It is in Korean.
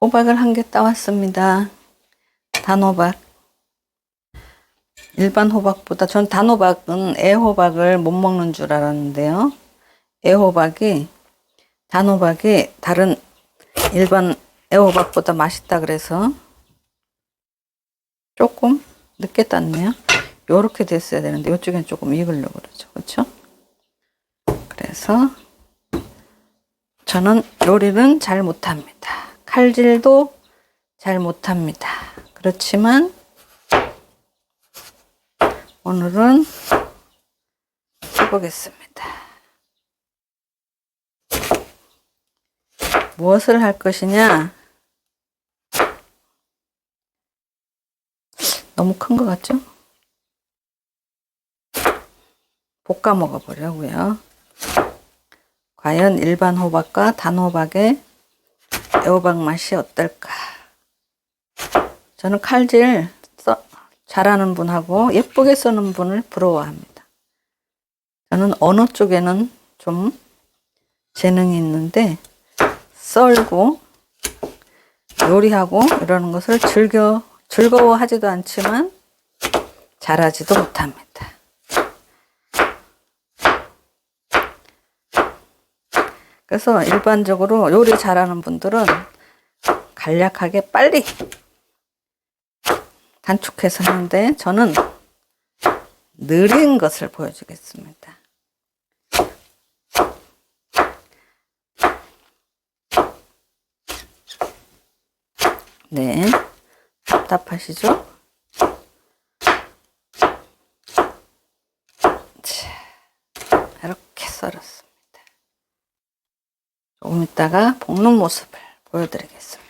호박을 한 개 따왔습니다. 단호박. 일반 호박보다 전 단호박은 애호박을 못 먹는 줄 알았는데요. 애호박이 단호박이 다른 일반 애호박보다 맛있다 그래서 조금 늦게 땄네요. 요렇게 됐어야 되는데 이쪽엔 조금 익으려고 그러죠. 그렇죠? 그래서 저는 요리는 잘 못합니다. 칼질도 잘 못합니다. 그렇지만 오늘은 해보겠습니다. 무엇을 할 것이냐? 너무 큰 것 같죠? 볶아 먹어보려고요. 과연 일반 호박과 단호박의 애호박 맛이 어떨까? 저는 칼질 써, 잘하는 분하고 예쁘게 쓰는 분을 부러워합니다. 저는 어느 쪽에는 좀 재능이 있는데 썰고 요리하고 이러는 것을 즐겨 즐거워하지도 않지만 잘하지도 못합니다. 그래서 일반적으로 요리 잘하는 분들은 간략하게 빨리 단축해서 하는데 저는 느린 것을 보여주겠습니다. 네, 답답하시죠? 자, 이렇게 썰었습니다. 조금 있다가 볶는 모습을 보여드리겠습니다.